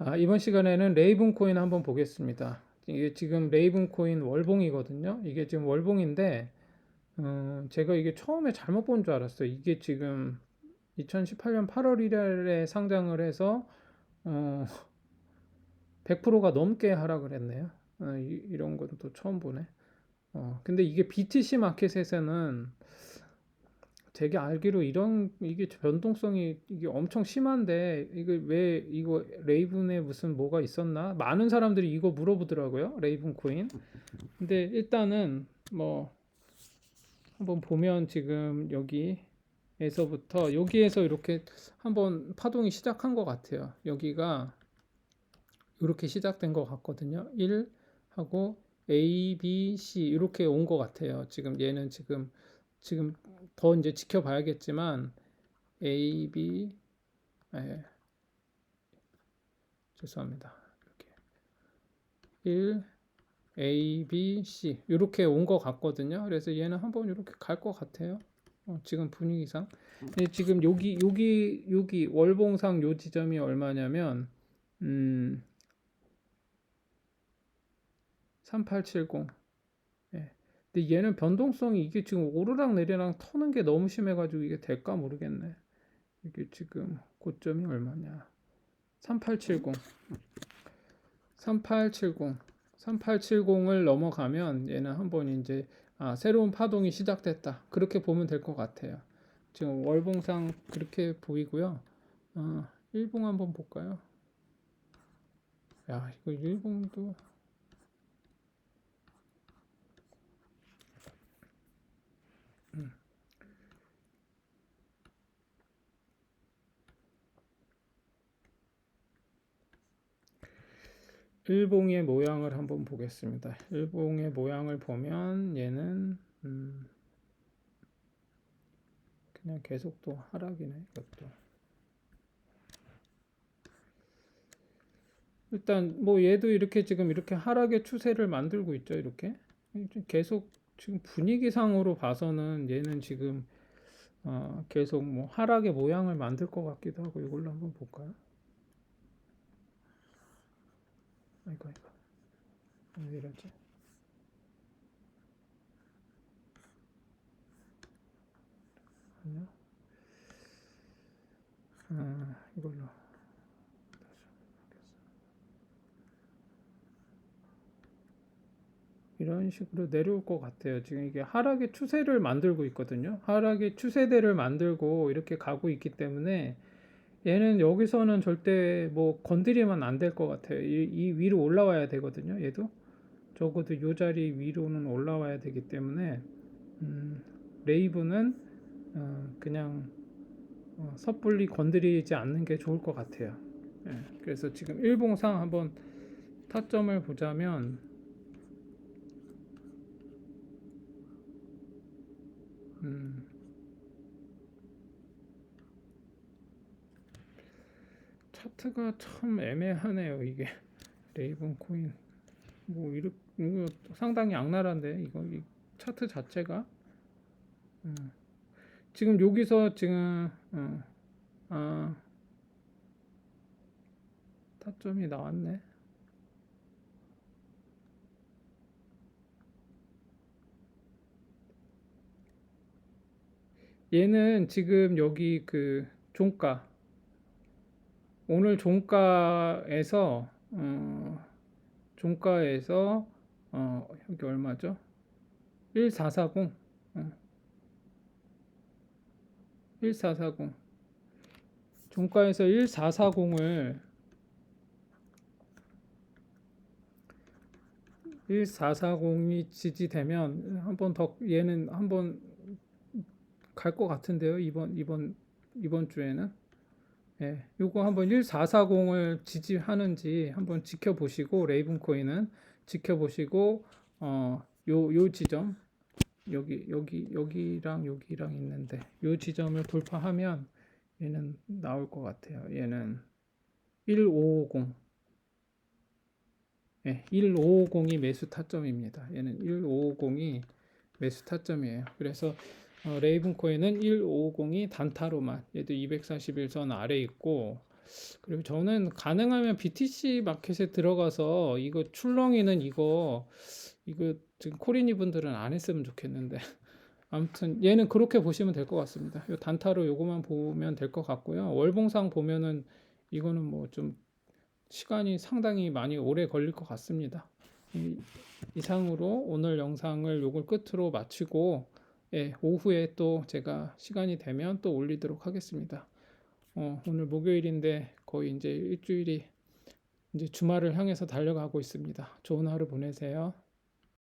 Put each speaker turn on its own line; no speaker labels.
아, 이번 시간에는 레이븐 코인 한번 보겠습니다. 이게 지금 레이븐 코인 월봉이거든요. 이게 지금 월봉인데, 어, 제가 이게 처음에 잘못 본 줄 알았어요. 이게 지금 2018년 8월 1일에 상장을 해서, 어, 100%가 넘게 하락을 했네요. 어, 이, 이런 건 또 처음 보네. 어, 근데 이게 BTC 마켓에서는 제게 알기로 이런 이게 변동성이 이게 엄청 심한데 이게 왜 이거 레이븐에 무슨 뭐가 있었나? 많은 사람들이 이거 물어보더라고요. 레이븐 코인. 근데 일단은 뭐 한번 보면 지금 여기에서부터 여기에서 이렇게 한번 파동이 시작한 것 같아요. 여기가 이렇게 시작된 것 같거든요. 1 하고 A, B, C 이렇게 온 것 같아요. 지금 얘는 지금 지금 더 이제 지켜봐야겠지만 A, B, 예, 죄송합니다. 이렇게 1, A, B, C 이렇게 온 것 같거든요. 그래서 얘는 한번 이렇게 갈 것 같아요. 어, 지금 분위기상. 지금 여기 여기 여기 월봉상 요 지점이 얼마냐면 음 3870. 예. 근데 얘는 변동성이 이게 지금 오르락 내리락 터는 게 너무 심해가지고 이게 될까 모르겠네. 이게 지금 고점이 얼마냐? 3870. 3870. 3870을 넘어가면 얘는 한번 이제 아, 새로운 파동이 시작됐다. 그렇게 보면 될 것 같아요. 지금 월봉상 그렇게 보이고요. 어, 일봉 한번 볼까요? 야, 이거 일봉도 일봉의 모양을 한번 보겠습니다. 일봉의 모양을 보면 얘는 음 그냥 계속 또 하락이네 이것도. 일단 뭐 얘도 이렇게 지금 이렇게 하락의 추세를 만들고 있죠 이렇게 계속 지금 분위기상으로 봐서는 얘는 지금 어 계속 뭐 하락의 모양을 만들 것 같기도 하고 이걸로 한번 볼까요? 아이고 아이고 왜 이러지? 아니요. 아 이걸로 이런 식으로 내려올 것 같아요. 지금 이게 하락의 추세를 만들고 있거든요. 하락의 추세대를 만들고 이렇게 가고 있기 때문에 얘는 여기서는 절대 뭐 건드리면 안 될 것 같아요. 이, 이, 위로 올라와야 되거든요. 얘도 적어도 이 자리 위로는 올라와야 되기 때문에 음, 레이브는 어, 그냥 어, 섣불리 건드리지 않는 게 좋을 것 같아요. 예, 그래서 지금 일봉상 한번 타점을 보자면 음, 차트가 참 애매하네요. 이게 레이븐 코인 뭐 이렇게 상당히 악랄한데 이거 이 차트 자체가 음. 지금 여기서 지금 어, 아 타점이 나왔네. 얘는 지금 여기 그 종가 오늘 종가에서 어, 종가에서 어, 여기 얼마죠? 1440 어. 1440 종가에서 1440을 1440이 지지되면 한 번 더 얘는 한 번 갈 것 같은데요 이번 이번 이번 주에는 예, 요거 한번 1440을 지지하는지 한번 지켜보시고 레이븐 코인은 지켜보시고 어, 요, 요 지점 여기 여기 여기랑 여기랑 있는데 요 지점을 돌파하면 얘는 나올 것 같아요. 얘는 1550 예, 1550이 매수 타점입니다. 얘는 1550이 매수 타점이에요. 그래서 어, 레이븐 코인은 1550이 단타로만 얘도 241선 아래 있고 그리고 저는 가능하면 BTC 마켓에 들어가서 이거 출렁이는 이거 이거 지금 코리니 분들은 안 했으면 좋겠는데 아무튼 얘는 그렇게 보시면 될 것 같습니다. 요 단타로 요거만 보면 될 것 같고요. 월봉상 보면은 이거는 뭐 좀 시간이 상당히 많이 오래 걸릴 것 같습니다. 이, 이상으로 오늘 영상을 요걸 끝으로 마치고 예, 오후에 또 제가 시간이 되면 또 올리도록 하겠습니다. 어, 오늘 목요일인데 거의 이제 일주일이 이제 주말을 향해서 달려가고 있습니다. 좋은 하루 보내세요.